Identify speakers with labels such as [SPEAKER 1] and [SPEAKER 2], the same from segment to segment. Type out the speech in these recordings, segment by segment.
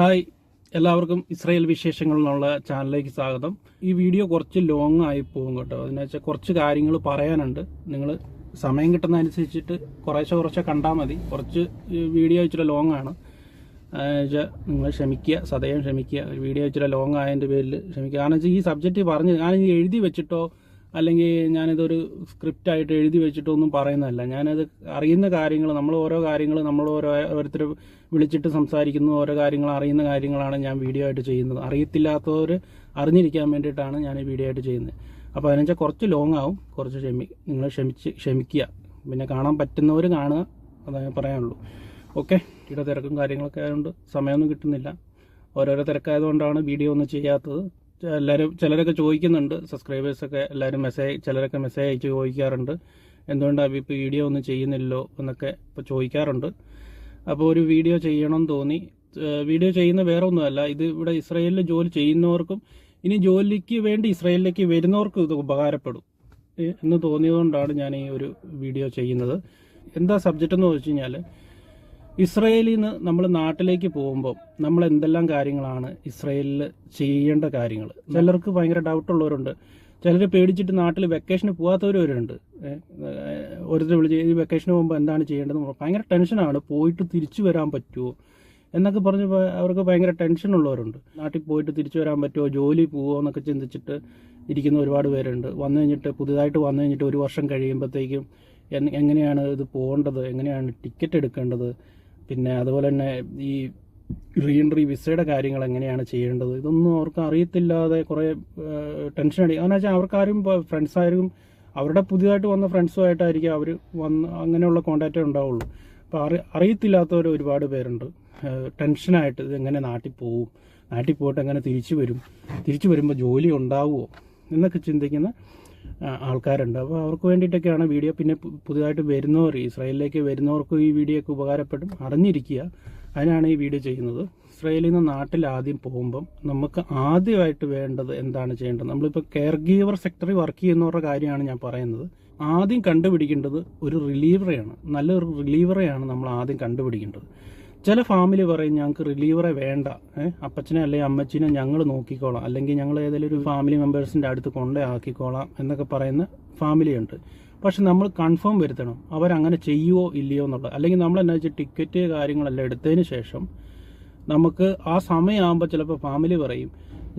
[SPEAKER 1] hi എല്ലാവർക്കും Israel വിശേഷങ്ങൾ എന്നുള്ള ചാനലിലേക്ക് സ്വാഗതം ഈ വീഡിയോ കുറച്ച് ലോങ് ആയി പോകും കേട്ടോ അതിന് വെച്ചാൽ കുറച്ച് കാര്യങ്ങൾ പറയാനുണ്ട് നിങ്ങൾ സമയം കിട്ടുന്ന അനുസരിച്ചിട്ട് കുറേശ്ശെ കുറേശ്ശെ കണ്ടാൽ മതി കുറച്ച് വീഡിയോ ഇച്ചിരി ലോങ് ആണ് നിങ്ങൾ ക്ഷമിക്കുക സദയം ക്ഷമിക്കുക വീഡിയോ ഇച്ചിരി ലോങ് ആയതിൻ്റെ പേരിൽ ക്ഷമിക്കുക കാരണം വെച്ചാൽ ഈ സബ്ജക്റ്റ് പറഞ്ഞ് ഞാൻ എഴുതി വെച്ചിട്ടോ അല്ലെങ്കിൽ ഞാനിതൊരു സ്ക്രിപ്റ്റായിട്ട് എഴുതി വെച്ചിട്ടൊന്നും പറയുന്നതല്ല ഞാനത് അറിയുന്ന കാര്യങ്ങൾ നമ്മൾ ഓരോ കാര്യങ്ങൾ നമ്മൾ ഓരോ ഓരോരുത്തർ വിളിച്ചിട്ട് സംസാരിക്കുന്നു ഓരോ കാര്യങ്ങൾ അറിയുന്ന കാര്യങ്ങളാണ് ഞാൻ വീഡിയോ ആയിട്ട് ചെയ്യുന്നത് അറിയത്തില്ലാത്തവർ അറിഞ്ഞിരിക്കാൻ വേണ്ടിയിട്ടാണ് ഞാൻ ഈ വീഡിയോ ആയിട്ട് ചെയ്യുന്നത് അപ്പോൾ അതിനെച്ചാൽ കുറച്ച് ലോങ് ആവും കുറച്ച് ക്ഷമി നിങ്ങൾ ക്ഷമിച്ച് ക്ഷമിക്കുക പിന്നെ കാണാൻ പറ്റുന്നവർ കാണുക അതാണ് പറയാനുള്ളൂ ഓക്കെ ഇവിടെ തിരക്കും കാര്യങ്ങളൊക്കെ ആയതുകൊണ്ട് സമയമൊന്നും കിട്ടുന്നില്ല ഓരോരോ തിരക്കായതുകൊണ്ടാണ് വീഡിയോ ഒന്നും ചെയ്യാത്തത് എല്ലാവരും ചിലരൊക്കെ ചോദിക്കുന്നുണ്ട് സബ്സ്ക്രൈബേഴ്സൊക്കെ എല്ലാവരും മെസ്സേജ് ചിലരൊക്കെ മെസ്സേജ് അയച്ച് ചോദിക്കാറുണ്ട് എന്തുകൊണ്ടാണ് ഇപ്പോൾ വീഡിയോ ഒന്നും ചെയ്യുന്നില്ലോ എന്നൊക്കെ ഇപ്പോൾ ചോദിക്കാറുണ്ട് അപ്പോൾ ഒരു വീഡിയോ ചെയ്യണം തോന്നി വീഡിയോ ചെയ്യുന്ന വേറെ ഒന്നുമല്ല ഇത് ഇവിടെ ഇസ്രയേലിൽ ജോലി ചെയ്യുന്നവർക്കും ഇനി ജോലിക്ക് വേണ്ടി ഇസ്രയേലിലേക്ക് വരുന്നവർക്കും ഇത് ഉപകാരപ്പെടും എന്ന് തോന്നിയതുകൊണ്ടാണ് ഞാൻ ഈ ഒരു വീഡിയോ ചെയ്യുന്നത് എന്താ സബ്ജക്റ്റ് എന്ന് വെച്ച് കഴിഞ്ഞാൽ ഇസ്രയേലിൽ നിന്ന് നമ്മൾ നാട്ടിലേക്ക് പോകുമ്പോൾ നമ്മൾ എന്തെല്ലാം കാര്യങ്ങളാണ് ഇസ്രയേലിൽ ചെയ്യേണ്ട കാര്യങ്ങൾ ചിലർക്ക് ഭയങ്കര ഉള്ളവരുണ്ട് ചിലർ പേടിച്ചിട്ട് നാട്ടിൽ വെക്കേഷന് പോകാത്തവരവരുണ്ട് ഓരോരുത്തർ വിളിച്ച് ഈ വെക്കേഷന് പോകുമ്പോൾ എന്താണ് ചെയ്യേണ്ടത് ഭയങ്കര ടെൻഷനാണ് പോയിട്ട് തിരിച്ചു വരാൻ പറ്റുമോ എന്നൊക്കെ പറഞ്ഞ് അവർക്ക് ഭയങ്കര ഉള്ളവരുണ്ട് നാട്ടിൽ പോയിട്ട് തിരിച്ചു വരാൻ പറ്റുമോ ജോലി പോവോ എന്നൊക്കെ ചിന്തിച്ചിട്ട് ഇരിക്കുന്ന ഒരുപാട് പേരുണ്ട് വന്നു കഴിഞ്ഞിട്ട് പുതിയതായിട്ട് വന്നു കഴിഞ്ഞിട്ട് ഒരു വർഷം കഴിയുമ്പോഴത്തേക്കും എങ്ങനെയാണ് ഇത് പോകേണ്ടത് എങ്ങനെയാണ് ടിക്കറ്റ് എടുക്കേണ്ടത് പിന്നെ അതുപോലെ തന്നെ ഈ റീഎൻട്രി വിസയുടെ കാര്യങ്ങൾ എങ്ങനെയാണ് ചെയ്യേണ്ടത് ഇതൊന്നും അവർക്ക് അറിയത്തില്ലാതെ കുറേ ടെൻഷൻ അടി കാരണം വെച്ചാൽ അവർക്കാരും ഫ്രണ്ട്സാരും അവരുടെ പുതിയതായിട്ട് വന്ന ഫ്രണ്ട്സുമായിട്ടായിരിക്കും അവർ വന്ന് അങ്ങനെയുള്ള കോണ്ടാക്റ്റ് ഉണ്ടാവുള്ളൂ അപ്പോൾ അറി അറിയത്തില്ലാത്തവർ ഒരുപാട് പേരുണ്ട് ടെൻഷനായിട്ട് ഇത് എങ്ങനെ നാട്ടിൽ പോവും നാട്ടിൽ പോയിട്ട് എങ്ങനെ തിരിച്ചു വരും തിരിച്ചു വരുമ്പോൾ ജോലി ഉണ്ടാവുമോ എന്നൊക്കെ ചിന്തിക്കുന്ന ആൾക്കാരുണ്ട് അപ്പോൾ അവർക്ക് വേണ്ടിയിട്ടൊക്കെയാണ് വീഡിയോ പിന്നെ പുതിയതായിട്ട് വരുന്നവർ ഇസ്രായേലിലേക്ക് വരുന്നവർക്കും ഈ വീഡിയോ ഒക്കെ ഉപകാരപ്പെടും അറിഞ്ഞിരിക്കുക അതിനാണ് ഈ വീഡിയോ ചെയ്യുന്നത് ഇസ്രായേലിൽ നിന്ന് നാട്ടിൽ ആദ്യം പോകുമ്പം നമുക്ക് ആദ്യമായിട്ട് വേണ്ടത് എന്താണ് ചെയ്യേണ്ടത് നമ്മളിപ്പോൾ കെയർ ഗീവർ സെക്ടറിൽ വർക്ക് ചെയ്യുന്നവരുടെ കാര്യമാണ് ഞാൻ പറയുന്നത് ആദ്യം കണ്ടുപിടിക്കേണ്ടത് ഒരു റിലീവറെയാണ് നല്ലൊരു റിലീവറെയാണ് നമ്മൾ ആദ്യം കണ്ടുപിടിക്കേണ്ടത് ചില ഫാമിലി പറയും ഞങ്ങൾക്ക് റിലീവറെ വേണ്ട ഏഹ് അപ്പച്ചനെ അല്ലെങ്കിൽ അമ്മച്ചിനെ ഞങ്ങൾ നോക്കിക്കോളാം അല്ലെങ്കിൽ ഞങ്ങൾ ഏതെങ്കിലും ഒരു ഫാമിലി മെമ്പേഴ്സിൻ്റെ അടുത്ത് കൊണ്ടേ ആക്കിക്കോളാം എന്നൊക്കെ പറയുന്ന ഫാമിലിയുണ്ട് പക്ഷെ നമ്മൾ കൺഫേം വരുത്തണം അവരങ്ങനെ ചെയ്യുമോ ഇല്ലയോ എന്നുള്ളത് അല്ലെങ്കിൽ നമ്മൾ എന്നാ വെച്ചാൽ ടിക്കറ്റ് കാര്യങ്ങളെല്ലാം എടുത്തതിന് ശേഷം നമുക്ക് ആ സമയമാകുമ്പോൾ ചിലപ്പോൾ ഫാമിലി പറയും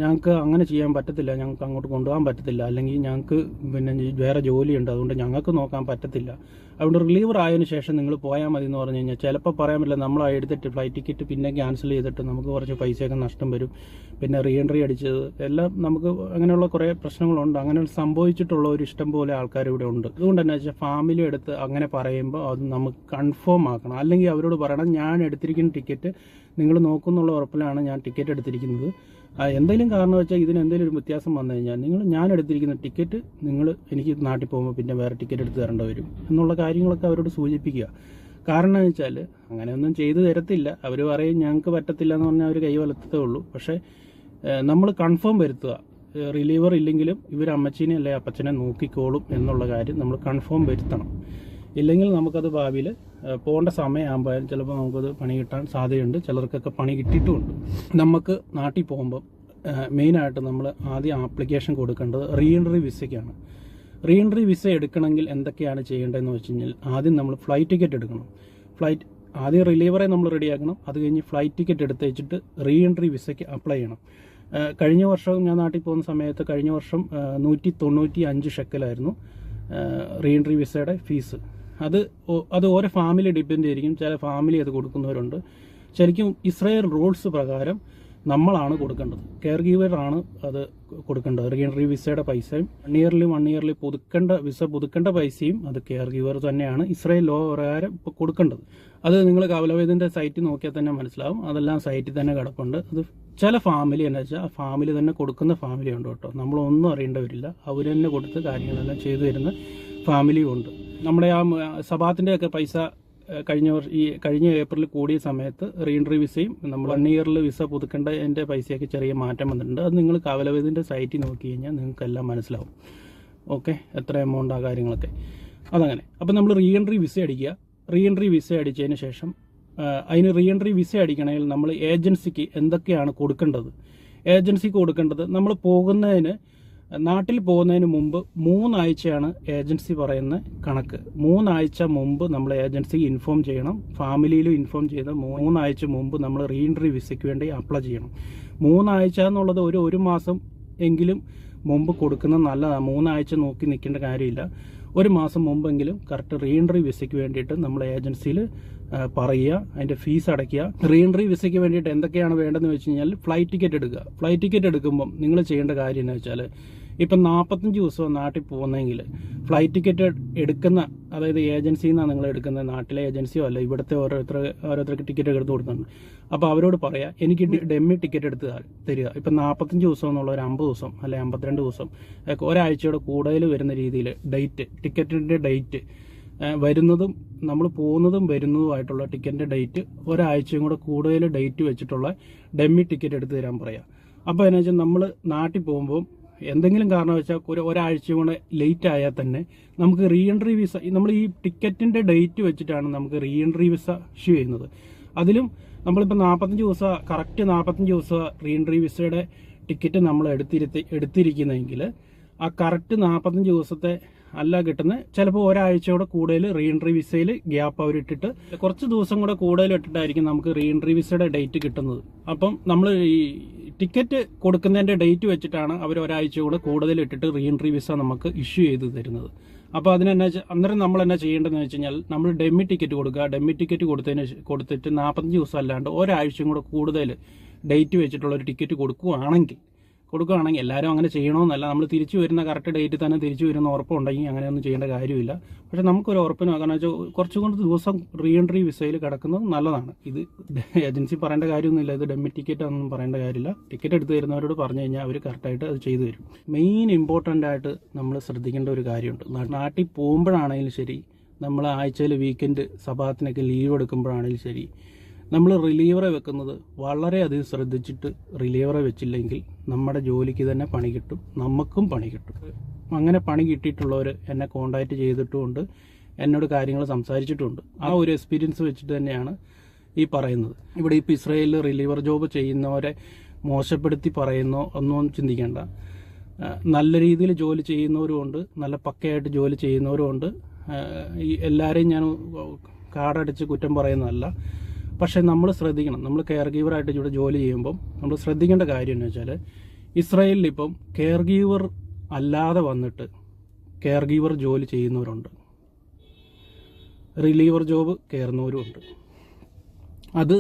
[SPEAKER 1] ഞങ്ങൾക്ക് അങ്ങനെ ചെയ്യാൻ പറ്റത്തില്ല ഞങ്ങൾക്ക് അങ്ങോട്ട് കൊണ്ടുപോകാൻ പറ്റത്തില്ല അല്ലെങ്കിൽ ഞങ്ങൾക്ക് പിന്നെ വേറെ ജോലിയുണ്ട് അതുകൊണ്ട് ഞങ്ങൾക്ക് നോക്കാൻ പറ്റത്തില്ല അതുകൊണ്ട് റിലീവർ ആയതിനു ശേഷം നിങ്ങൾ പോയാൽ മതി എന്ന് പറഞ്ഞു കഴിഞ്ഞാൽ ചിലപ്പോൾ പറയാൻ പറ്റില്ല നമ്മൾ എടുത്തിട്ട് ഫ്ലൈറ്റ് ടിക്കറ്റ് പിന്നെ ക്യാൻസൽ ചെയ്തിട്ട് നമുക്ക് കുറച്ച് പൈസയൊക്കെ നഷ്ടം വരും പിന്നെ റീ എൻട്രി അടിച്ചത് എല്ലാം നമുക്ക് അങ്ങനെയുള്ള കുറേ പ്രശ്നങ്ങളുണ്ട് അങ്ങനെ സംഭവിച്ചിട്ടുള്ള ഒരു ഇഷ്ടം പോലെ ആൾക്കാർ ഇവിടെ ഉണ്ട് അതുകൊണ്ട് തന്നെ വെച്ചാൽ ഫാമിലി എടുത്ത് അങ്ങനെ പറയുമ്പോൾ അത് നമുക്ക് കൺഫേം ആക്കണം അല്ലെങ്കിൽ അവരോട് പറയണം ഞാൻ എടുത്തിരിക്കുന്ന ടിക്കറ്റ് നിങ്ങൾ നോക്കുന്നുള്ള ഉറപ്പിലാണ് ഞാൻ ടിക്കറ്റ് എടുത്തിരിക്കുന്നത് എന്തെങ്കിലും കാരണം വെച്ചാൽ ഇതിന് എന്തെങ്കിലും ഒരു വ്യത്യാസം വന്നു കഴിഞ്ഞാൽ നിങ്ങൾ ഞാൻ എടുത്തിരിക്കുന്ന ടിക്കറ്റ് നിങ്ങൾ എനിക്ക് നാട്ടിൽ പോകുമ്പോൾ പിന്നെ വേറെ ടിക്കറ്റ് എടുത്ത് തരേണ്ടി വരും എന്നുള്ള കാര്യങ്ങളൊക്കെ അവരോട് സൂചിപ്പിക്കുക കാരണം വെച്ചാൽ അങ്ങനെയൊന്നും ചെയ്തു തരത്തില്ല അവർ പറയും ഞങ്ങൾക്ക് പറ്റത്തില്ല എന്ന് പറഞ്ഞാൽ അവർ കൈവലത്തേ ഉള്ളൂ പക്ഷേ നമ്മൾ കൺഫേം വരുത്തുക റിലീവർ ഇല്ലെങ്കിലും ഇവർ അമ്മച്ചീനെ അല്ലെ അപ്പച്ചനെ നോക്കിക്കോളും എന്നുള്ള കാര്യം നമ്മൾ കൺഫേം വരുത്തണം ഇല്ലെങ്കിൽ നമുക്കത് ഭാവിയിൽ പോകേണ്ട സമയമാകുമ്പോൾ ചിലപ്പോൾ നമുക്കത് പണി കിട്ടാൻ സാധ്യതയുണ്ട് ചിലർക്കൊക്കെ പണി കിട്ടിയിട്ടുമുണ്ട് നമുക്ക് നാട്ടിൽ പോകുമ്പം മെയിനായിട്ട് നമ്മൾ ആദ്യം ആപ്ലിക്കേഷൻ കൊടുക്കേണ്ടത് റീഎൻട്രി വിസയ്ക്കാണ് റീഎൻട്രി വിസ എടുക്കണമെങ്കിൽ എന്തൊക്കെയാണ് ചെയ്യേണ്ടതെന്ന് വെച്ച് കഴിഞ്ഞാൽ ആദ്യം നമ്മൾ ഫ്ലൈറ്റ് ടിക്കറ്റ് എടുക്കണം ഫ്ലൈറ്റ് ആദ്യം റിലീവറെ നമ്മൾ റെഡിയാക്കണം അത് കഴിഞ്ഞ് ഫ്ലൈറ്റ് ടിക്കറ്റ് എടുത്ത് വെച്ചിട്ട് വിസയ്ക്ക് അപ്ലൈ ചെയ്യണം കഴിഞ്ഞ വർഷം ഞാൻ നാട്ടിൽ പോകുന്ന സമയത്ത് കഴിഞ്ഞ വർഷം നൂറ്റി തൊണ്ണൂറ്റി അഞ്ച് ഷെക്കലായിരുന്നു റീഎൻട്രി വിസയുടെ ഫീസ് അത് അത് ഓരോ ഫാമിലി ഡിപ്പെൻഡ് ആയിരിക്കും ചില ഫാമിലി അത് കൊടുക്കുന്നവരുണ്ട് ശരിക്കും ഇസ്രായേൽ റൂൾസ് പ്രകാരം നമ്മളാണ് കൊടുക്കേണ്ടത് കെയർ ഗീവറാണ് അത് കൊടുക്കേണ്ടത് റീഎൻട്രി വിസയുടെ പൈസയും വൺ ഇയർലി വൺ ഇയർലി പുതുക്കേണ്ട വിസ പുതുക്കേണ്ട പൈസയും അത് കെയർ ഗീവർ തന്നെയാണ് ഇസ്രായേൽ ലോ പ്രകാരം കൊടുക്കേണ്ടത് അത് നിങ്ങൾ കവലവേദിൻ്റെ സൈറ്റ് നോക്കിയാൽ തന്നെ മനസ്സിലാവും അതെല്ലാം സൈറ്റിൽ തന്നെ കിടപ്പുണ്ട് അത് ചില ഫാമിലി എന്ന് വെച്ചാൽ ആ ഫാമിലി തന്നെ കൊടുക്കുന്ന ഫാമിലി ഉണ്ട് കേട്ടോ നമ്മളൊന്നും അറിയേണ്ടവരില്ല അവർ തന്നെ കൊടുത്ത് കാര്യങ്ങളെല്ലാം ചെയ്തു തരുന്ന ഫാമിലിയും ഉണ്ട് നമ്മുടെ ആ സഭാത്തിൻ്റെയൊക്കെ പൈസ കഴിഞ്ഞ ഈ കഴിഞ്ഞ ഏപ്രിൽ കൂടിയ സമയത്ത് റീഎൻട്രി വിസയും നമ്മൾ വൺ ഇയറിൽ വിസ പുതുക്കേണ്ട എൻ്റെ പൈസയൊക്കെ ചെറിയ മാറ്റം വന്നിട്ടുണ്ട് അത് നിങ്ങൾ കവലവേദിൻ്റെ സൈറ്റിൽ നോക്കി കഴിഞ്ഞാൽ നിങ്ങൾക്കെല്ലാം മനസ്സിലാവും ഓക്കെ എത്ര എമൗണ്ട് ആ കാര്യങ്ങളൊക്കെ അതങ്ങനെ അപ്പം നമ്മൾ റീഎൻട്രി വിസ അടിക്കുക റീഎൻട്രി വിസ അടിച്ചതിന് ശേഷം അതിന് റീഎൻട്രി വിസ അടിക്കണമെങ്കിൽ നമ്മൾ ഏജൻസിക്ക് എന്തൊക്കെയാണ് കൊടുക്കേണ്ടത് ഏജൻസിക്ക് കൊടുക്കേണ്ടത് നമ്മൾ പോകുന്നതിന് നാട്ടിൽ പോകുന്നതിന് മുമ്പ് മൂന്നാഴ്ചയാണ് ഏജൻസി പറയുന്ന കണക്ക് മൂന്നാഴ്ച മുമ്പ് നമ്മൾ ഏജൻസി ഇൻഫോം ചെയ്യണം ഫാമിലിയിലും ഇൻഫോം ചെയ്ത് മൂന്നാഴ്ച മുമ്പ് നമ്മൾ റീഎൻട്രി വിസയ്ക്ക് വേണ്ടി അപ്ലൈ ചെയ്യണം മൂന്നാഴ്ച എന്നുള്ളത് ഒരു ഒരു മാസം എങ്കിലും മുമ്പ് കൊടുക്കുന്നത് നല്ലതാണ് മൂന്നാഴ്ച നോക്കി നിൽക്കേണ്ട കാര്യമില്ല ഒരു മാസം മുമ്പെങ്കിലും കറക്റ്റ് റീഎൻട്രി വിസയ്ക്ക് വേണ്ടിയിട്ട് നമ്മൾ ഏജൻസിയിൽ പറയുക അതിൻ്റെ ഫീസ് അടയ്ക്കുക റീ എൻട്രി വിസയ്ക്ക് വേണ്ടിയിട്ട് എന്തൊക്കെയാണ് വേണ്ടതെന്ന് വെച്ച് കഴിഞ്ഞാൽ ഫ്ലൈറ്റ് ടിക്കറ്റ് എടുക്കുക ഫ്ലൈറ്റ് ടിക്കറ്റ് എടുക്കുമ്പം നിങ്ങൾ ചെയ്യേണ്ട കാര്യം എന്ന് വെച്ചാൽ ഇപ്പം നാൽപ്പത്തഞ്ച് ദിവസം നാട്ടിൽ പോകുന്നെങ്കിൽ ഫ്ലൈറ്റ് ടിക്കറ്റ് എടുക്കുന്ന അതായത് ഏജൻസിയിൽ നിന്നാണ് നിങ്ങൾ എടുക്കുന്നത് നാട്ടിലെ ഏജൻസിയോ അല്ല ഇവിടുത്തെ ഓരോരുത്തർ ഓരോരുത്തർക്ക് ടിക്കറ്റ് എടുത്ത് കൊടുക്കുന്നുണ്ട് അപ്പോൾ അവരോട് പറയാം എനിക്ക് ഡെമ്മി ടിക്കറ്റ് എടുത്ത് തരിക ഇപ്പം നാൽപ്പത്തഞ്ച് ദിവസം എന്നുള്ള ഒരു അമ്പത് ദിവസം അല്ലെ അമ്പത്തിരണ്ട് ദിവസം ഒരാഴ്ചയോടെ കൂടുതൽ വരുന്ന രീതിയിൽ ഡേറ്റ് ടിക്കറ്റിൻ്റെ ഡേറ്റ് വരുന്നതും നമ്മൾ പോകുന്നതും വരുന്നതുമായിട്ടുള്ള ടിക്കറ്റിൻ്റെ ഡേറ്റ് ഒരാഴ്ചയും കൂടെ കൂടുതൽ ഡേറ്റ് വെച്ചിട്ടുള്ള ഡെമ്മി ടിക്കറ്റ് എടുത്ത് തരാൻ പറയാം അപ്പോൾ എന്നു വെച്ചാൽ നമ്മൾ നാട്ടിൽ പോകുമ്പോൾ എന്തെങ്കിലും കാരണം വെച്ചാൽ ഒരു ഒരാഴ്ച കൂടെ ലേറ്റ് ആയാൽ തന്നെ നമുക്ക് റീ എൻട്രി വിസ നമ്മൾ ഈ ടിക്കറ്റിൻ്റെ ഡേറ്റ് വെച്ചിട്ടാണ് നമുക്ക് റീ എൻട്രി വിസ ഇഷ്യൂ ചെയ്യുന്നത് അതിലും നമ്മളിപ്പോൾ നാൽപ്പത്തഞ്ച് ദിവസം കറക്റ്റ് നാൽപ്പത്തഞ്ച് ദിവസം റീ എൻട്രി വിസയുടെ ടിക്കറ്റ് നമ്മൾ എടുത്തിരുത്തി എടുത്തിരിക്കുന്നതെങ്കിൽ ആ കറക്റ്റ് നാൽപ്പത്തഞ്ച് ദിവസത്തെ അല്ല കിട്ടുന്നത് ചിലപ്പോൾ കൂടെ കൂടുതൽ റീഎൻട്രി വിസയിൽ ഗ്യാപ്പ് അവർ ഇട്ടിട്ട് കുറച്ച് ദിവസം കൂടെ കൂടുതൽ ഇട്ടിട്ടായിരിക്കും നമുക്ക് റീഎൻട്രി വിസയുടെ ഡേറ്റ് കിട്ടുന്നത് അപ്പം നമ്മൾ ഈ ടിക്കറ്റ് കൊടുക്കുന്നതിൻ്റെ ഡേറ്റ് വെച്ചിട്ടാണ് അവർ ഒരാഴ്ച കൂടെ കൂടുതൽ ഇട്ടിട്ട് റീഎൻട്രി വിസ നമുക്ക് ഇഷ്യൂ ചെയ്ത് തരുന്നത് അപ്പോൾ അതിനെന്നാ അന്നേരം നമ്മൾ എന്നാ ചെയ്യേണ്ടതെന്ന് വെച്ച് കഴിഞ്ഞാൽ നമ്മൾ ഡെമ്മി ടിക്കറ്റ് കൊടുക്കുക ഡെമ്മി ടിക്കറ്റ് കൊടുത്തതിന് കൊടുത്തിട്ട് നാൽപ്പത്തഞ്ച് ദിവസം അല്ലാണ്ട് ഒരാഴ്ചയും കൂടെ കൂടുതൽ ഡേറ്റ് വെച്ചിട്ടുള്ള ഒരു ടിക്കറ്റ് കൊടുക്കുകയാണെങ്കിൽ കൊടുക്കുകയാണെങ്കിൽ എല്ലാവരും അങ്ങനെ ചെയ്യണമെന്നല്ല നമ്മൾ തിരിച്ചു വരുന്ന കറക്റ്റ് ഡേറ്റ് തന്നെ തിരിച്ചു വരുന്ന ഉറപ്പുണ്ടെങ്കിൽ അങ്ങനെയൊന്നും ചെയ്യേണ്ട കാര്യമില്ല പക്ഷെ നമുക്കൊരു ഉറപ്പിനോ കാരണം വെച്ചാൽ കുറച്ചും കൂടി ദിവസം റീ എൻട്രി വിസയിൽ കിടക്കുന്നത് നല്ലതാണ് ഇത് ഏജൻസി പറയേണ്ട ഇല്ല ഇത് ഡെമ്മി ടിക്കറ്റ് ഒന്നും പറയേണ്ട കാര്യമില്ല ടിക്കറ്റ് എടുത്തു തരുന്നവരോട് പറഞ്ഞു കഴിഞ്ഞാൽ അവർ കറക്റ്റായിട്ട് അത് ചെയ്തു തരും മെയിൻ ഇമ്പോർട്ടൻ്റ് ആയിട്ട് നമ്മൾ ശ്രദ്ധിക്കേണ്ട ഒരു കാര്യമുണ്ട് നാട്ടിൽ പോകുമ്പോഴാണെങ്കിലും ശരി നമ്മൾ ആഴ്ചയിൽ വീക്കെൻഡ് സഭാത്തിനൊക്കെ ലീവ് എടുക്കുമ്പോഴാണെങ്കിലും ശരി നമ്മൾ റിലീവറെ വെക്കുന്നത് വളരെയധികം ശ്രദ്ധിച്ചിട്ട് റിലീവറെ വെച്ചില്ലെങ്കിൽ നമ്മുടെ ജോലിക്ക് തന്നെ പണി കിട്ടും നമുക്കും പണി കിട്ടും അങ്ങനെ പണി കിട്ടിയിട്ടുള്ളവർ എന്നെ കോണ്ടാക്ട് ചെയ്തിട്ടുമുണ്ട് എന്നോട് കാര്യങ്ങൾ സംസാരിച്ചിട്ടുണ്ട് ആ ഒരു എക്സ്പീരിയൻസ് വെച്ചിട്ട് തന്നെയാണ് ഈ പറയുന്നത് ഇവിടെ ഇപ്പോൾ ഇസ്രയേലിൽ റിലീവർ ജോബ് ചെയ്യുന്നവരെ മോശപ്പെടുത്തി പറയുന്നോ ഒന്നും ചിന്തിക്കേണ്ട നല്ല രീതിയിൽ ജോലി ചെയ്യുന്നവരുമുണ്ട് നല്ല പക്കയായിട്ട് ജോലി ചെയ്യുന്നവരുമുണ്ട് ഈ എല്ലാവരെയും ഞാൻ കാടടിച്ച് കുറ്റം പറയുന്നതല്ല പക്ഷേ നമ്മൾ ശ്രദ്ധിക്കണം നമ്മൾ കെയർ ഗീവറായിട്ട് ഇവിടെ ജോലി ചെയ്യുമ്പം നമ്മൾ ശ്രദ്ധിക്കേണ്ട കാര്യം എന്ന് വെച്ചാൽ ഇസ്രയേലിൽ ഇപ്പം കെയർ ഗീവർ അല്ലാതെ വന്നിട്ട് കെയർ ഗീവർ ജോലി ചെയ്യുന്നവരുണ്ട് റിലീവർ ജോബ് കയറുന്നവരും ഉണ്ട് അത്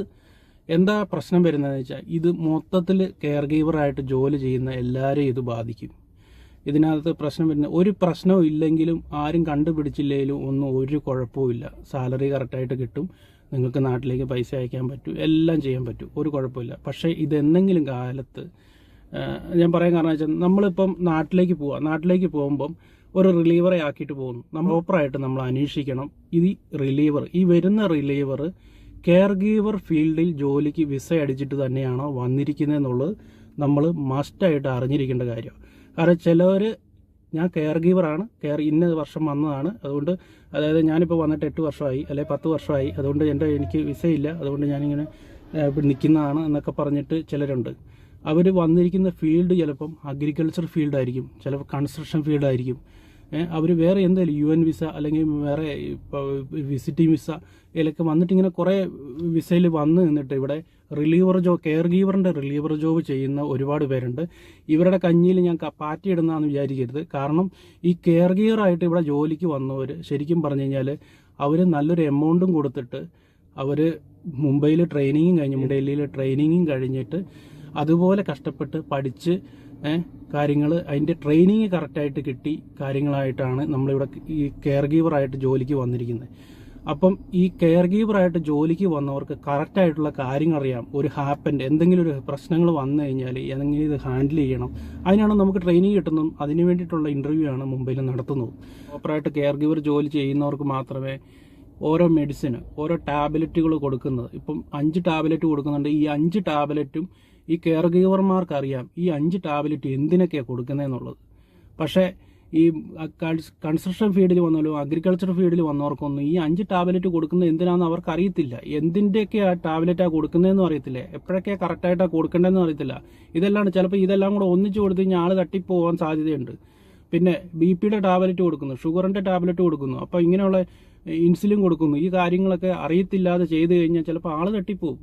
[SPEAKER 1] എന്താ പ്രശ്നം വരുന്നതെന്ന് വെച്ചാൽ ഇത് മൊത്തത്തിൽ കെയർ ഗീവറായിട്ട് ജോലി ചെയ്യുന്ന എല്ലാവരെയും ഇത് ബാധിക്കും ഇതിനകത്ത് പ്രശ്നം വരുന്ന ഒരു പ്രശ്നവും ഇല്ലെങ്കിലും ആരും കണ്ടുപിടിച്ചില്ലെങ്കിലും ഒന്നും ഒരു കുഴപ്പവും ഇല്ല സാലറി കറക്റ്റായിട്ട് കിട്ടും നിങ്ങൾക്ക് നാട്ടിലേക്ക് പൈസ അയക്കാൻ പറ്റും എല്ലാം ചെയ്യാൻ പറ്റും ഒരു കുഴപ്പമില്ല പക്ഷേ ഇതെന്തെങ്കിലും കാലത്ത് ഞാൻ പറയാൻ കാരണം വെച്ചാൽ നമ്മളിപ്പം നാട്ടിലേക്ക് പോവാം നാട്ടിലേക്ക് പോകുമ്പം ഒരു റിലീവറെ ആക്കിയിട്ട് പോകുന്നു നമ്മൾ പ്രോപ്പറായിട്ട് നമ്മൾ അന്വേഷിക്കണം ഈ റിലീവർ ഈ വരുന്ന റിലീവർ കെയർ ഗീവർ ഫീൽഡിൽ ജോലിക്ക് വിസ അടിച്ചിട്ട് തന്നെയാണോ എന്നുള്ളത് നമ്മൾ മസ്റ്റായിട്ട് അറിഞ്ഞിരിക്കേണ്ട കാര്യമാണ് കാരണം ചിലവർ ഞാൻ കെയർ ഗീവറാണ് കെയർ ഇന്ന വർഷം വന്നതാണ് അതുകൊണ്ട് അതായത് ഞാനിപ്പോൾ വന്നിട്ട് എട്ട് വർഷമായി അല്ലെങ്കിൽ പത്ത് വർഷമായി അതുകൊണ്ട് എൻ്റെ എനിക്ക് വിസയില്ല അതുകൊണ്ട് ഞാനിങ്ങനെ നിൽക്കുന്നതാണ് എന്നൊക്കെ പറഞ്ഞിട്ട് ചിലരുണ്ട് അവർ വന്നിരിക്കുന്ന ഫീൽഡ് ചിലപ്പം അഗ്രികൾച്ചർ ഫീൽഡായിരിക്കും ചിലപ്പോൾ കൺസ്ട്രക്ഷൻ ഫീൽഡായിരിക്കും അവർ വേറെ എന്തായാലും യു എൻ വിസ അല്ലെങ്കിൽ വേറെ വിസിറ്റിംഗ് വിസ ഇതിലൊക്കെ വന്നിട്ട് ഇങ്ങനെ കുറേ വിസയിൽ വന്ന് നിന്നിട്ട് ഇവിടെ റിലീവർ ജോബ് കെയർ ഗീവറിൻ്റെ റിലീവർ ജോബ് ചെയ്യുന്ന ഒരുപാട് പേരുണ്ട് ഇവരുടെ കഞ്ഞിയിൽ ഞാൻ പാറ്റിയിടുന്നതെന്ന് വിചാരിക്കരുത് കാരണം ഈ കെയർ ഗീവറായിട്ട് ഇവിടെ ജോലിക്ക് വന്നവർ ശരിക്കും പറഞ്ഞു കഴിഞ്ഞാൽ അവർ നല്ലൊരു എമൗണ്ടും കൊടുത്തിട്ട് അവർ മുംബൈയിൽ ട്രെയിനിങ്ങും കഴിഞ്ഞു ഡൽഹിയിൽ ട്രെയിനിങ്ങും കഴിഞ്ഞിട്ട് അതുപോലെ കഷ്ടപ്പെട്ട് പഠിച്ച് കാര്യങ്ങൾ അതിൻ്റെ ട്രെയിനിങ് കറക്റ്റായിട്ട് കിട്ടി കാര്യങ്ങളായിട്ടാണ് നമ്മളിവിടെ ഈ കെയർ ഗീവറായിട്ട് ജോലിക്ക് വന്നിരിക്കുന്നത് അപ്പം ഈ കെയർ ഗീവറായിട്ട് ജോലിക്ക് വന്നവർക്ക് കറക്റ്റായിട്ടുള്ള കാര്യങ്ങൾ അറിയാം ഒരു ഹാപ്പൻഡ് എന്തെങ്കിലും ഒരു പ്രശ്നങ്ങൾ വന്നു കഴിഞ്ഞാൽ എങ്ങനെ ഇത് ഹാൻഡിൽ ചെയ്യണം അതിനാണ് നമുക്ക് ട്രെയിനിങ് കിട്ടുന്നതും അതിനു വേണ്ടിയിട്ടുള്ള ഇൻ്റർവ്യൂ ആണ് മുംബൈയിൽ നടത്തുന്നത് പ്രോപ്പറായിട്ട് കെയർ ഗീവർ ജോലി ചെയ്യുന്നവർക്ക് മാത്രമേ ഓരോ മെഡിസിന് ഓരോ ടാബ്ലറ്റുകൾ കൊടുക്കുന്നത് ഇപ്പം അഞ്ച് ടാബ്ലറ്റ് കൊടുക്കുന്നുണ്ട് ഈ അഞ്ച് ടാബ്ലറ്റും ഈ കെയർ അറിയാം ഈ അഞ്ച് ടാബ്ലറ്റ് എന്തിനൊക്കെയാണ് കൊടുക്കുന്നതെന്നുള്ളത് പക്ഷേ ഈ കൺസ്ട്രക്ഷൻ ഫീൽഡിൽ വന്നാലും അഗ്രികൾച്ചർ ഫീൽഡിൽ വന്നവർക്കൊന്നും ഈ അഞ്ച് ടാബ്ലറ്റ് കൊടുക്കുന്നത് എന്തിനാണെന്ന് അവർക്ക് അറിയത്തില്ല എന്തിൻ്റെയൊക്കെ ആ ടാബ്ലറ്റാണ് കൊടുക്കുന്നതെന്നും അറിയത്തില്ല എപ്പോഴൊക്കെ കറക്റ്റായിട്ടാണ് കൊടുക്കേണ്ടതെന്ന് അറിയത്തില്ല ഇതെല്ലാം ചിലപ്പോൾ ഇതെല്ലാം കൂടെ ഒന്നിച്ച് കൊടുത്ത് കഴിഞ്ഞാൽ ആൾ തട്ടിപ്പോകാൻ സാധ്യതയുണ്ട് പിന്നെ ബി പിയുടെ ടാബ്ലറ്റ് കൊടുക്കുന്നു ഷുഗറിൻ്റെ ടാബ്ലറ്റ് കൊടുക്കുന്നു അപ്പോൾ ഇങ്ങനെയുള്ള ഇൻസുലിൻ കൊടുക്കുന്നു ഈ കാര്യങ്ങളൊക്കെ അറിയത്തില്ലാതെ ചെയ്തു കഴിഞ്ഞാൽ ചിലപ്പോൾ ആൾ തട്ടിപ്പോകും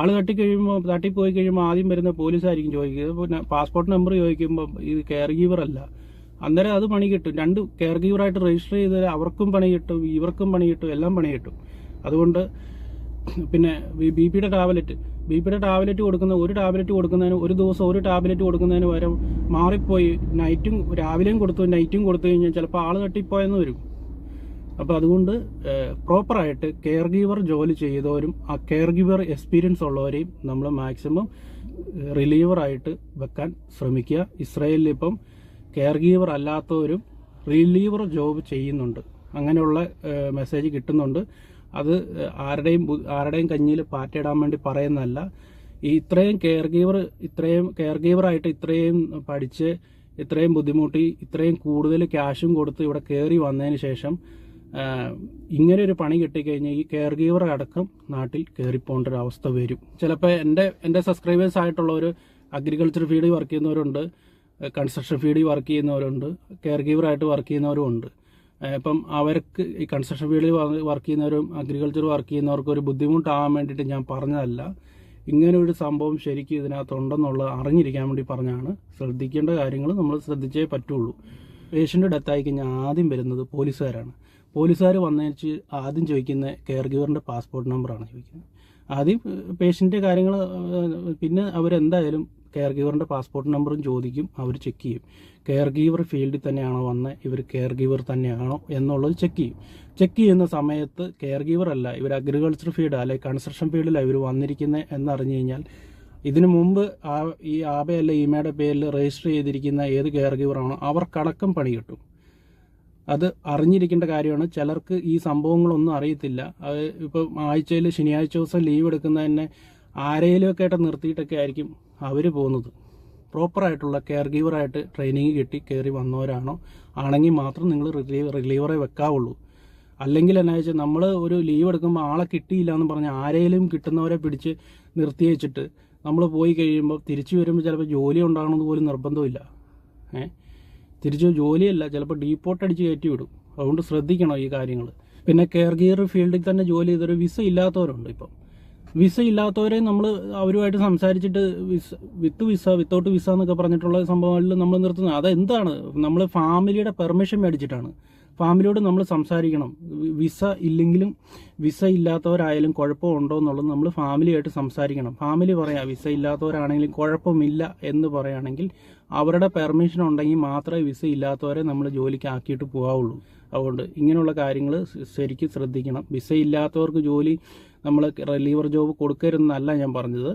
[SPEAKER 1] ആൾ തട്ടിക്കഴിയുമ്പോൾ തട്ടിപ്പോയി കഴിയുമ്പോൾ ആദ്യം വരുന്ന പോലീസായിരിക്കും ചോദിക്കുക പിന്നെ പാസ്പോർട്ട് നമ്പർ ചോദിക്കുമ്പോൾ ഇത് കെയർ ഗീവർ അല്ല അന്നേരം അത് പണി കിട്ടും രണ്ട് കെയർ ഗീവറായിട്ട് രജിസ്റ്റർ ചെയ്ത് അവർക്കും പണി കിട്ടും ഇവർക്കും പണി കിട്ടും എല്ലാം പണി കിട്ടും അതുകൊണ്ട് പിന്നെ ബി പിയുടെ ടാബ്ലറ്റ് ബി പിയുടെ ടാബ്ലറ്റ് കൊടുക്കുന്ന ഒരു ടാബ്ലറ്റ് കൊടുക്കുന്നതിന് ഒരു ദിവസം ഒരു ടാബ്ലറ്റ് കൊടുക്കുന്നതിന് വരെ മാറിപ്പോയി നൈറ്റും രാവിലെയും കൊടുത്തു നൈറ്റും കൊടുത്തു കഴിഞ്ഞാൽ ചിലപ്പോൾ ആൾ തട്ടിപ്പോയെന്ന് വരും അപ്പോൾ അതുകൊണ്ട് പ്രോപ്പറായിട്ട് കെയർ ഗീവർ ജോലി ചെയ്തവരും ആ കെയർ ഗീവർ എക്സ്പീരിയൻസ് ഉള്ളവരെയും നമ്മൾ മാക്സിമം റിലീവറായിട്ട് വെക്കാൻ ശ്രമിക്കുക ഇസ്രയേലിൽ ഇപ്പം കെയർ ഗീവർ അല്ലാത്തവരും റിലീവർ ജോബ് ചെയ്യുന്നുണ്ട് അങ്ങനെയുള്ള മെസ്സേജ് കിട്ടുന്നുണ്ട് അത് ആരുടെയും ആരുടെയും കഞ്ഞിയിൽ പാറ്റിടാൻ വേണ്ടി പറയുന്നതല്ല ഈ ഇത്രയും കെയർ ഗീവർ ഇത്രയും കെയർ ഗീവറായിട്ട് ഇത്രയും പഠിച്ച് ഇത്രയും ബുദ്ധിമുട്ടി ഇത്രയും കൂടുതൽ ക്യാഷും കൊടുത്ത് ഇവിടെ കയറി വന്നതിന് ശേഷം ഇങ്ങനെ ഒരു പണി കിട്ടിക്കഴിഞ്ഞാൽ ഈ കെയർ ഗീവർ അടക്കം നാട്ടിൽ കയറിപ്പോകേണ്ട ഒരു അവസ്ഥ വരും ചിലപ്പോൾ എൻ്റെ എൻ്റെ സബ്സ്ക്രൈബേഴ്സ് ആയിട്ടുള്ളവർ അഗ്രികൾച്ചർ ഫീൽഡിൽ വർക്ക് ചെയ്യുന്നവരുണ്ട് കൺസ്ട്രക്ഷൻ ഫീൽഡിൽ വർക്ക് ചെയ്യുന്നവരുണ്ട് കെയർ ഗീവറായിട്ട് വർക്ക് ചെയ്യുന്നവരും ഉണ്ട് ഇപ്പം അവർക്ക് ഈ കൺസ്ട്രക്ഷൻ ഫീൽഡിൽ വർക്ക് ചെയ്യുന്നവരും അഗ്രികൾച്ചർ വർക്ക് ചെയ്യുന്നവർക്ക് ഒരു ബുദ്ധിമുട്ടാകാൻ വേണ്ടിയിട്ട് ഞാൻ പറഞ്ഞതല്ല ഇങ്ങനെ ഒരു സംഭവം ശരിക്കും ഇതിനകത്തുണ്ടെന്നുള്ളത് അറിഞ്ഞിരിക്കാൻ വേണ്ടി പറഞ്ഞാണ് ശ്രദ്ധിക്കേണ്ട കാര്യങ്ങൾ നമ്മൾ ശ്രദ്ധിച്ചേ പറ്റുള്ളൂ പേഷ്യൻ്റ് ഡെത്തായി കഴിഞ്ഞാൽ ആദ്യം വരുന്നത് പോലീസുകാരാണ് പോലീസുകാർ വന്നേച്ച് ആദ്യം ചോദിക്കുന്ന കെയർ ഗീവറിൻ്റെ പാസ്പോർട്ട് നമ്പറാണ് ചോദിക്കുന്നത് ആദ്യം പേഷ്യൻ്റെ കാര്യങ്ങൾ പിന്നെ അവരെന്തായാലും കെയർ ഗീവറിൻ്റെ പാസ്പോർട്ട് നമ്പറും ചോദിക്കും അവർ ചെക്ക് ചെയ്യും കെയർ ഗീവർ ഫീൽഡിൽ തന്നെയാണോ വന്ന് ഇവർ കെയർ ഗീവർ തന്നെയാണോ എന്നുള്ളത് ചെക്ക് ചെയ്യും ചെക്ക് ചെയ്യുന്ന സമയത്ത് കെയർ ഗീവർ അല്ല ഇവർ അഗ്രികൾച്ചർ ഫീൽഡ് അല്ലെങ്കിൽ കൺസ്ട്രക്ഷൻ ഫീൽഡിലാണ് ഇവർ വന്നിരിക്കുന്നത് എന്നറിഞ്ഞു കഴിഞ്ഞാൽ ഇതിനു മുമ്പ് ആ ഈ ആബയല്ല ഇമയുടെ പേരിൽ രജിസ്റ്റർ ചെയ്തിരിക്കുന്ന ഏത് കെയർ ഗീവറാണോ അവർക്കടക്കം പണി കിട്ടും അത് അറിഞ്ഞിരിക്കേണ്ട കാര്യമാണ് ചിലർക്ക് ഈ സംഭവങ്ങളൊന്നും അറിയത്തില്ല അത് ഇപ്പം ആഴ്ചയിൽ ശനിയാഴ്ച ദിവസം ലീവ് എടുക്കുന്ന തന്നെ ആരെയിലുമൊക്കെ ആയിട്ട് നിർത്തിയിട്ടൊക്കെ ആയിരിക്കും അവർ പോകുന്നത് പ്രോപ്പറായിട്ടുള്ള കെയർ ഗീവറായിട്ട് ട്രെയിനിങ് കിട്ടി കയറി വന്നവരാണോ ആണെങ്കിൽ മാത്രം നിങ്ങൾ റിലീവ് റിലീവറെ വെക്കാവുള്ളൂ അല്ലെങ്കിൽ എന്നാ വെച്ചാൽ നമ്മൾ ഒരു ലീവ് എടുക്കുമ്പോൾ ആളെ കിട്ടിയില്ല എന്ന് പറഞ്ഞാൽ ആരെയും കിട്ടുന്നവരെ പിടിച്ച് നിർത്തി വെച്ചിട്ട് നമ്മൾ പോയി കഴിയുമ്പോൾ തിരിച്ചു വരുമ്പോൾ ചിലപ്പോൾ ജോലി ഉണ്ടാകണമെന്ന് പോലും നിർബന്ധമില്ല ഏ തിരിച്ച് ജോലിയല്ല ചിലപ്പോൾ ഡീപ്പോട്ട് അടിച്ച് കയറ്റി വിടും അതുകൊണ്ട് ശ്രദ്ധിക്കണം ഈ കാര്യങ്ങൾ പിന്നെ കെയർ ഗിയർ ഫീൽഡിൽ തന്നെ ജോലി ചെയ്തൊരു വിസ ഇല്ലാത്തവരുണ്ട് ഇപ്പം വിസ ഇല്ലാത്തവരെ നമ്മൾ അവരുമായിട്ട് സംസാരിച്ചിട്ട് visa with visa without visa എന്നൊക്കെ പറഞ്ഞിട്ടുള്ള സംഭവങ്ങളിൽ നമ്മൾ നിർത്തുന്നത് അതെന്താണ് നമ്മൾ ഫാമിലിയുടെ പെർമിഷൻ മേടിച്ചിട്ടാണ് ഫാമിലിയോട് നമ്മൾ സംസാരിക്കണം വിസ ഇല്ലെങ്കിലും വിസ ഇല്ലാത്തവരായാലും കുഴപ്പമുണ്ടോ എന്നുള്ളത് നമ്മൾ ഫാമിലിയായിട്ട് സംസാരിക്കണം ഫാമിലി പറയാം വിസ ഇല്ലാത്തവരാണെങ്കിലും കുഴപ്പമില്ല എന്ന് പറയുകയാണെങ്കിൽ അവരുടെ പെർമിഷൻ ഉണ്ടെങ്കിൽ മാത്രമേ വിസ ഇല്ലാത്തവരെ നമ്മൾ ജോലിക്ക് ആക്കിയിട്ട് പോകാവുള്ളൂ അതുകൊണ്ട് ഇങ്ങനെയുള്ള കാര്യങ്ങൾ ശരിക്കും ശ്രദ്ധിക്കണം വിസ ഇല്ലാത്തവർക്ക് ജോലി നമ്മൾ റിലീവർ ജോബ് കൊടുക്കരുതെന്നല്ല ഞാൻ പറഞ്ഞത്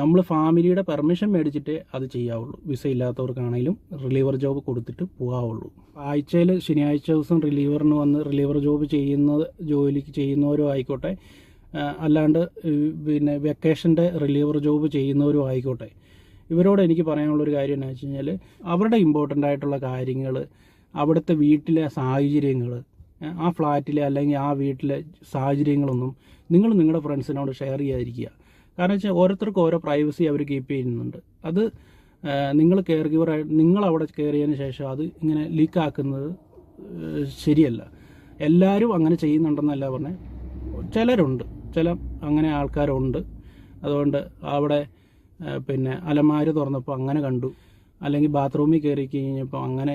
[SPEAKER 1] നമ്മൾ ഫാമിലിയുടെ പെർമിഷൻ മേടിച്ചിട്ടേ അത് ചെയ്യാവുള്ളൂ വിസ ഇല്ലാത്തവർക്കാണെങ്കിലും റിലീവർ ജോബ് കൊടുത്തിട്ട് പോകാവുള്ളൂ ആഴ്ചയിൽ ശനിയാഴ്ച ദിവസം റിലീവറിന് വന്ന് റിലീവർ ജോബ് ചെയ്യുന്ന ജോലിക്ക് ചെയ്യുന്നവരും ആയിക്കോട്ടെ അല്ലാണ്ട് പിന്നെ വെക്കേഷൻ്റെ റിലീവർ ജോബ് ചെയ്യുന്നവരും ആയിക്കോട്ടെ ഇവരോട് എനിക്ക് പറയാനുള്ളൊരു കാര്യം എന്നു വെച്ച് കഴിഞ്ഞാൽ അവരുടെ ഇമ്പോർട്ടൻ്റ് ആയിട്ടുള്ള കാര്യങ്ങൾ അവിടുത്തെ വീട്ടിലെ സാഹചര്യങ്ങൾ ആ ഫ്ലാറ്റിലെ അല്ലെങ്കിൽ ആ വീട്ടിലെ സാഹചര്യങ്ങളൊന്നും നിങ്ങൾ നിങ്ങളുടെ ഫ്രണ്ട്സിനോട് ഷെയർ ചെയ്യാതിരിക്കുക കാരണം വെച്ചാൽ ഓരോരുത്തർക്കും ഓരോ പ്രൈവസി അവർ കീപ്പ് ചെയ്യുന്നുണ്ട് അത് നിങ്ങൾ കെയർ ഗിവർ നിങ്ങൾ അവിടെ കെയർ ചെയ്തതിന് ശേഷം അത് ഇങ്ങനെ ലീക്ക് ആക്കുന്നത് ശരിയല്ല എല്ലാവരും അങ്ങനെ ചെയ്യുന്നുണ്ടെന്നല്ല പറഞ്ഞേ ചിലരുണ്ട് ചില അങ്ങനെ ആൾക്കാരുണ്ട് അതുകൊണ്ട് അവിടെ പിന്നെ അലമാര തുറന്നപ്പോൾ അങ്ങനെ കണ്ടു അല്ലെങ്കിൽ ബാത്റൂമിൽ കയറി കഴിഞ്ഞപ്പോൾ അങ്ങനെ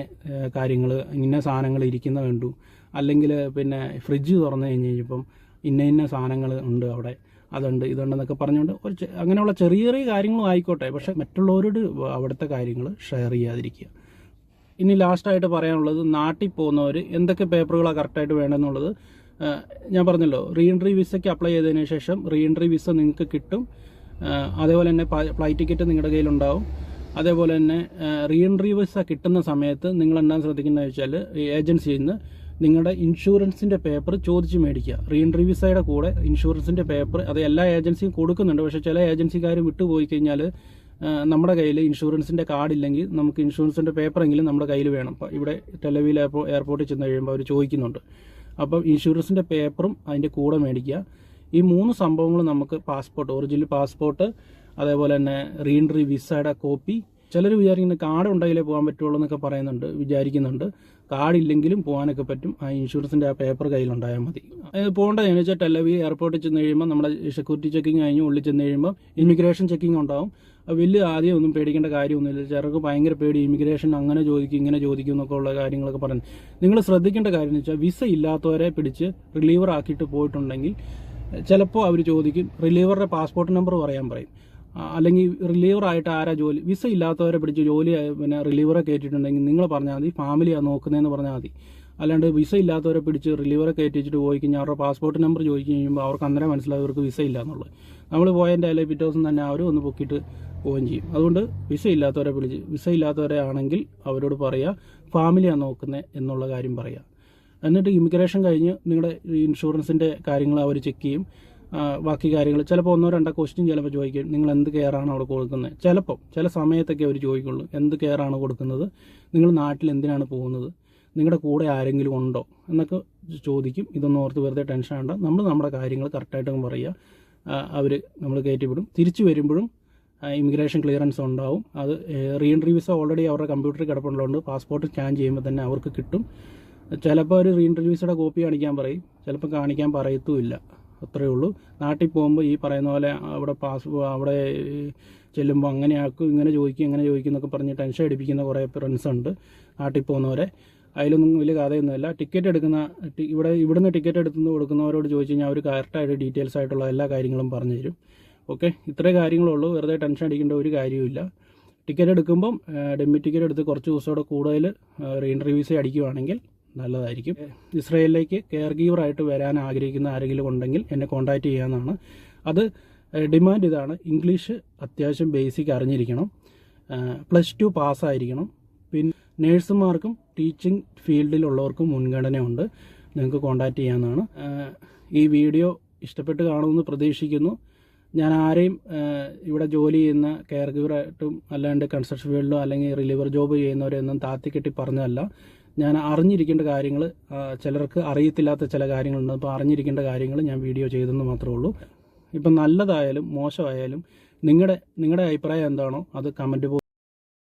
[SPEAKER 1] കാര്യങ്ങൾ ഇന്ന സാധനങ്ങൾ ഇരിക്കുന്ന കണ്ടു അല്ലെങ്കിൽ പിന്നെ ഫ്രിഡ്ജ് തുറന്നു കഴിഞ്ഞ് കഴിഞ്ഞപ്പം ഇന്ന ഇന്ന സാധനങ്ങൾ ഉണ്ട് അവിടെ അതുണ്ട് ഇതുണ്ടെന്നൊക്കെ പറഞ്ഞുകൊണ്ട് ഒരു അങ്ങനെയുള്ള ചെറിയ ചെറിയ കാര്യങ്ങളും ആയിക്കോട്ടെ പക്ഷേ മറ്റുള്ളവരോട് അവിടുത്തെ കാര്യങ്ങൾ ഷെയർ ചെയ്യാതിരിക്കുക ഇനി ലാസ്റ്റായിട്ട് പറയാനുള്ളത് നാട്ടിൽ പോകുന്നവർ എന്തൊക്കെ പേപ്പറുകളാണ് കറക്റ്റായിട്ട് വേണമെന്നുള്ളത് ഞാൻ പറഞ്ഞല്ലോ റീ എൻട്രി വിസയ്ക്ക് അപ്ലൈ ചെയ്തതിന് ശേഷം റീ എൻട്രി വിസ നിങ്ങൾക്ക് കിട്ടും അതേപോലെ തന്നെ ഫ്ലൈറ്റ് ടിക്കറ്റ് നിങ്ങളുടെ കയ്യിലുണ്ടാവും അതേപോലെ തന്നെ റീഎൻട്രി വിസ കിട്ടുന്ന സമയത്ത് നിങ്ങൾ എന്താ ശ്രദ്ധിക്കുന്നത് വെച്ചാൽ ഏജൻസിയിൽ നിന്ന് നിങ്ങളുടെ ഇൻഷുറൻസിൻ്റെ പേപ്പർ ചോദിച്ച് മേടിക്കുക റീഎൻട്രി വിസയുടെ കൂടെ ഇൻഷുറൻസിൻ്റെ പേപ്പർ അത് എല്ലാ ഏജൻസിയും കൊടുക്കുന്നുണ്ട് പക്ഷേ ചില ഏജൻസിക്കാർ വിട്ടുപോയി കഴിഞ്ഞാൽ നമ്മുടെ കയ്യിൽ ഇൻഷുറൻസിൻ്റെ കാർഡ് ഇല്ലെങ്കിൽ നമുക്ക് ഇൻഷുറൻസിൻ്റെ പേപ്പറെങ്കിലും നമ്മുടെ കയ്യിൽ വേണം അപ്പോൾ ഇവിടെ ടെലവിയിൽ എയർപോർട്ടിൽ ചെന്ന് കഴിയുമ്പോൾ അവർ ചോദിക്കുന്നുണ്ട് അപ്പം ഇൻഷുറൻസിൻ്റെ പേപ്പറും അതിൻ്റെ കൂടെ മേടിക്കുക ഈ മൂന്ന് സംഭവങ്ങൾ നമുക്ക് പാസ്പോർട്ട് ഒറിജിനൽ പാസ്പോർട്ട് അതേപോലെ തന്നെ റീഎൻട്രി വിസയുടെ കോപ്പി ചിലർ വിചാരിക്കുന്ന കാർഡ് ഉണ്ടെങ്കിലേ പോകാൻ പറ്റുള്ളൂ എന്നൊക്കെ പറയുന്നുണ്ട് വിചാരിക്കുന്നുണ്ട് കാർഡ് ഇല്ലെങ്കിലും പോകാനൊക്കെ പറ്റും ആ ഇൻഷുറൻസിൻ്റെ ആ പേപ്പർ കയ്യിലുണ്ടായാൽ മതി എന്ന് വെച്ചാൽ ടെലവി എയർപോർട്ടിൽ ചെന്ന് കഴിയുമ്പോൾ നമ്മുടെ സെക്യൂരിറ്റി ചെക്കിങ് കഴിഞ്ഞ് ഉള്ളിൽ ചെന്ന് കഴിയുമ്പോൾ ഇമിഗ്രേഷൻ ചെക്കിംഗ് ഉണ്ടാവും വലിയ ആദ്യം ഒന്നും പേടിക്കേണ്ട കാര്യമൊന്നുമില്ല ചിലർക്ക് ഭയങ്കര പേടി ഇമിഗ്രേഷൻ അങ്ങനെ ചോദിക്കും ഇങ്ങനെ ചോദിക്കും എന്നൊക്കെ ഉള്ള കാര്യങ്ങളൊക്കെ പറഞ്ഞു നിങ്ങൾ ശ്രദ്ധിക്കേണ്ട കാര്യം എന്ന് വെച്ചാൽ വിസ ഇല്ലാത്തവരെ പിടിച്ച് റിലീവർ ആക്കിയിട്ട് പോയിട്ടുണ്ടെങ്കിൽ ചിലപ്പോൾ അവർ ചോദിക്കും റിലീവറുടെ പാസ്പോർട്ട് നമ്പർ പറയാൻ പറയും അല്ലെങ്കിൽ റിലീവറായിട്ട് ആരാ ജോലി വിസ ഇല്ലാത്തവരെ പിടിച്ച് ജോലി പിന്നെ റിലീവറെ കയറ്റിയിട്ടുണ്ടെങ്കിൽ നിങ്ങൾ പറഞ്ഞാൽ മതി ഫാമിലിയാണ് നോക്കുന്നതെന്ന് പറഞ്ഞാൽ മതി അല്ലാണ്ട് വിസ ഇല്ലാത്തവരെ പിടിച്ച് റിലീവറെ കയറ്റിച്ചിട്ട് പോയി കഴിഞ്ഞാൽ അവരുടെ പാസ്പോർട്ട് നമ്പർ ചോദിച്ചു കഴിയുമ്പോൾ അവർക്ക് അന്നേരം മനസ്സിലായി ഇവർക്ക് വിസ ഇല്ല എന്നുള്ളത് നമ്മൾ പോയതിൻ്റെ അല്ലെങ്കിൽ പിറ്റേ ദിവസം തന്നെ അവരും ഒന്ന് പൊക്കിയിട്ട് പോവുകയും ചെയ്യും അതുകൊണ്ട് വിസ ഇല്ലാത്തവരെ പിടിച്ച് വിസ ഇല്ലാത്തവരെ ആണെങ്കിൽ അവരോട് പറയുക ഫാമിലിയാണ് നോക്കുന്നത് എന്നുള്ള കാര്യം പറയുക എന്നിട്ട് ഇമിഗ്രേഷൻ കഴിഞ്ഞ് നിങ്ങളുടെ ഇൻഷുറൻസിൻ്റെ കാര്യങ്ങൾ അവർ ചെക്ക് ചെയ്യും ബാക്കി കാര്യങ്ങൾ ചിലപ്പോൾ ഒന്നോ രണ്ടോ ക്വസ്റ്റ്യൻ ചിലപ്പോൾ ചോദിക്കും നിങ്ങൾ എന്ത് കെയറാണ് അവിടെ കൊടുക്കുന്നത് ചിലപ്പോൾ ചില സമയത്തൊക്കെ അവർ ചോദിക്കുള്ളൂ എന്ത് കെയറാണ് കൊടുക്കുന്നത് നിങ്ങൾ നാട്ടിൽ എന്തിനാണ് പോകുന്നത് നിങ്ങളുടെ കൂടെ ആരെങ്കിലും ഉണ്ടോ എന്നൊക്കെ ചോദിക്കും ഇതൊന്നും ഓർത്ത് വെറുതെ ടെൻഷൻ ആണ്ട നമ്മൾ നമ്മുടെ കാര്യങ്ങൾ കറക്റ്റായിട്ടും പറയുക അവർ നമ്മൾ കയറ്റിവിടും തിരിച്ചു വരുമ്പോഴും ഇമിഗ്രേഷൻ ക്ലിയറൻസ് ഉണ്ടാവും അത് റീ എൻട്രി വിസ ഓൾറെഡി അവരുടെ കമ്പ്യൂട്ടറിൽ കിടപ്പുള്ളതുകൊണ്ട് പാസ്പോർട്ട് സ്കാൻ ചെയ്യുമ്പോൾ തന്നെ അവർക്ക് കിട്ടും ചിലപ്പോൾ അവർ റീഇൻട്രൊഡ്യൂസയുടെ കോപ്പി കാണിക്കാൻ പറയും ചിലപ്പോൾ കാണിക്കാൻ പറയത്തുമില്ല അത്രയേ ഉള്ളൂ നാട്ടിൽ പോകുമ്പോൾ ഈ പറയുന്ന പോലെ അവിടെ പാസ് അവിടെ ചെല്ലുമ്പോൾ അങ്ങനെ ആക്കും ഇങ്ങനെ ചോദിക്കും ഇങ്ങനെ ചോദിക്കും എന്നൊക്കെ പറഞ്ഞ് ടെൻഷൻ അടിപ്പിക്കുന്ന കുറേ ഫ്രണ്ട്സ് ഉണ്ട് നാട്ടിൽ പോകുന്നവരെ അതിലൊന്നും വലിയ കഥയൊന്നുമില്ല ടിക്കറ്റ് എടുക്കുന്ന ഇവിടെ ഇവിടുന്ന് ടിക്കറ്റ് എടുത്തുനിന്ന് കൊടുക്കുന്നവരോട് ചോദിച്ചു കഴിഞ്ഞാൽ അവർ കറക്റ്റായിട്ട് ഡീറ്റെയിൽസ് ആയിട്ടുള്ള എല്ലാ കാര്യങ്ങളും പറഞ്ഞു തരും ഓക്കെ ഇത്രേ കാര്യങ്ങളുള്ളൂ വെറുതെ ടെൻഷൻ അടിക്കേണ്ട ഒരു കാര്യമില്ല ടിക്കറ്റ് എടുക്കുമ്പം ഡെമ്മി ടിക്കറ്റ് എടുത്ത് കുറച്ച് ദിവസത്തോടെ കൂടുതൽ റീഇൻട്രി അടിക്കുകയാണെങ്കിൽ നല്ലതായിരിക്കും ഇസ്രയേലിലേക്ക് കെയർ ഗീവറായിട്ട് വരാൻ ആഗ്രഹിക്കുന്ന ആരെങ്കിലും ഉണ്ടെങ്കിൽ എന്നെ കോൺടാക്റ്റ് ചെയ്യാമെന്നാണ് അത് ഡിമാൻഡ് ഇതാണ് ഇംഗ്ലീഷ് അത്യാവശ്യം ബേസിക് അറിഞ്ഞിരിക്കണം പ്ലസ് ടു പാസ്സായിരിക്കണം പിന്നെ നേഴ്സുമാർക്കും ടീച്ചിങ് ഫീൽഡിലുള്ളവർക്കും മുൻഗണനയുണ്ട് നിങ്ങൾക്ക് കോൺടാക്റ്റ് ചെയ്യാമെന്നാണ് ഈ വീഡിയോ ഇഷ്ടപ്പെട്ട് കാണുമെന്ന് പ്രതീക്ഷിക്കുന്നു ഞാൻ ആരെയും ഇവിടെ ജോലി ചെയ്യുന്ന കെയർ ഗീവറായിട്ടും അല്ലാണ്ട് കൺസ്ട്രക്ഷൻ ഫീൽഡിലോ അല്ലെങ്കിൽ റിലീവർ ജോബ് ചെയ്യുന്നവരെയൊന്നും താത്തിക്കെട്ടി പറഞ്ഞതല്ല ഞാൻ അറിഞ്ഞിരിക്കേണ്ട കാര്യങ്ങൾ ചിലർക്ക് അറിയത്തില്ലാത്ത ചില കാര്യങ്ങളുണ്ട് അപ്പോൾ അറിഞ്ഞിരിക്കേണ്ട കാര്യങ്ങൾ ഞാൻ വീഡിയോ ചെയ്തെന്ന് മാത്രമേ ഉള്ളൂ ഇപ്പം നല്ലതായാലും മോശമായാലും നിങ്ങളുടെ നിങ്ങളുടെ അഭിപ്രായം എന്താണോ അത് കമൻറ്റ്